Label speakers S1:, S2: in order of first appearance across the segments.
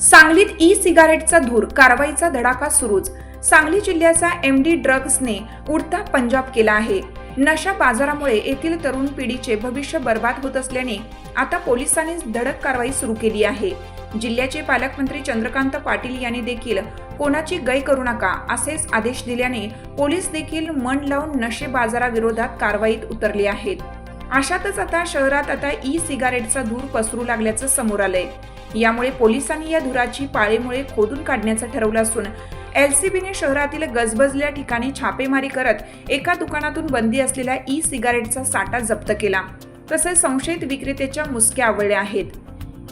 S1: सांगलीत ई सिगारेटचा धूर कारवाईचा धडाका सुरूच. सांगली जिल्ह्याचा एम डी ड्रग्सने उडता पंजाब केला आहे. नशा बाजारामुळे येथील तरुण पिढीचे भविष्य बर्बाद होत असल्याने आता पोलिसांनी धडक कारवाई सुरू केली आहे. जिल्ह्याचे पालकमंत्री चंद्रकांत पाटील यांनी देखील कोणाची गय करू नका असेच आदेश दिल्याने पोलीस देखील मन लावून नशे बाजाराविरोधात कारवाईत उतरले आहेत. अशातच आता शहरात आता ई सिगारेटचा धूर पसरू लागल्याचं समोर आलंय. यामुळे पोलिसांनी या धुराची पाळीमुळे खोदून काढण्याचं ठरवलं असून एलसीबीने शहरातील गजबजल्या ठिकाणी छापेमारी करत एका दुकानातून बंदी असलेल्या ई सिगारेटचा साठा जप्त केला. तसेच संशयित विक्रेत्याच्या मुसक्या आवळल्या आहेत.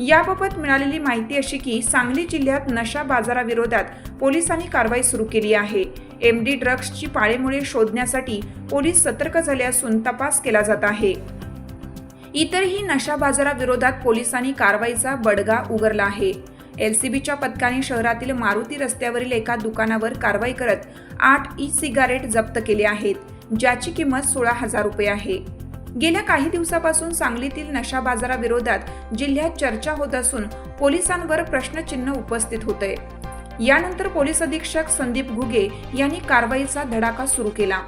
S1: याबाबत मिळालेली माहिती अशी की सांगली जिल्ह्यात नशा बाजाराविरोधात पोलिसांनी कारवाई सुरू केली आहे. एम डी ड्रग्सची पाळेमुळे शोधण्यासाठी पोलीस सतर्क झाले असून तपास केला जात आहे. इतरही नशा बाजाराविरोधात पोलिसांनी कारवाईचा बडगा उगरला आहे. एलसीबीच्या पथकाने शहरातील मारुती रस्त्यावरील एका दुकानावर कारवाई करत आठ ई सिगारेट जप्त केले आहेत ज्याची किंमत सोळा हजार रुपये आहे. गेल्या काही दिवसापासून सांगलीतील नशा बाजाराविरोधात जिल्ह्यात चर्चा होत असून पोलिसांवर प्रश्नचिन्ह उपस्थित होते. यानंतर पोलीस अधीक्षक संदीप घुगे यांनी कारवाईचा धडाका सुरू केला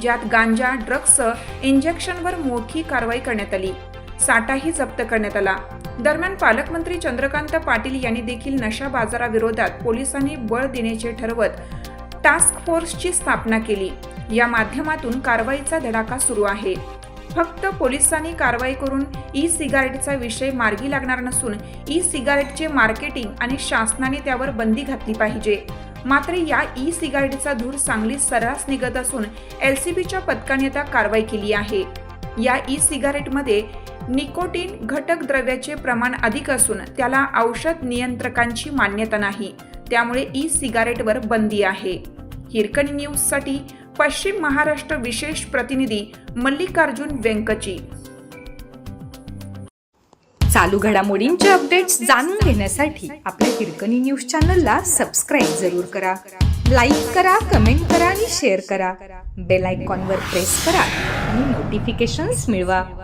S1: ज्यात गांजा ड्रग्ससह इंजेक्शनवर मोठी कारवाई करण्यात आली. साठाही जप्त करण्यात आला. दरम्यान पालकमंत्री चंद्रकांत पाटील यांनी देखील नशा बाजाराविरोधात पोलिसांनी बळ देण्याचे ठरवत टास्क फोर्सची स्थापना केली. या माध्यमातून कारवाईचा धडाका सुरू आहे. फक्त पोलिसांनी कारवाई करून ई सिगारेटचा विषय मार्गी लागणार नसून ई सिगारेटचे मार्केटिंग आणि शासनाने त्यावर बंदी घातली पाहिजे. मात्र या ई सिगारेटचा धूर सांगली सर्रास निघत असून एलसीबीच्या पथकाने आता कारवाई केली आहे. या ई सिगारेटमध्ये निकोटीन घटक द्रव्याचे प्रमाण अधिक असून त्याला औषध नियंत्रकांची मान्यता नाही. त्यामुळे ई सिगारेटवर बंदी आहे. हिरकणी न्यूजसाठी पश्चिम महाराष्ट्र विशेष प्रतिनिधी मल्लिकार्जुन व्यंकची
S2: चालू घडामोडींचे अपडेट्स जाणून घेण्यासाठी आपल्या हिरकणी न्यूज चॅनलला सबस्क्राईब जरूर करा. लाईक करा कमेंट करा आणि शेअर करा. बेल आयकॉनवर प्रेस करा आणि नोटिफिकेशन्स मिळवा.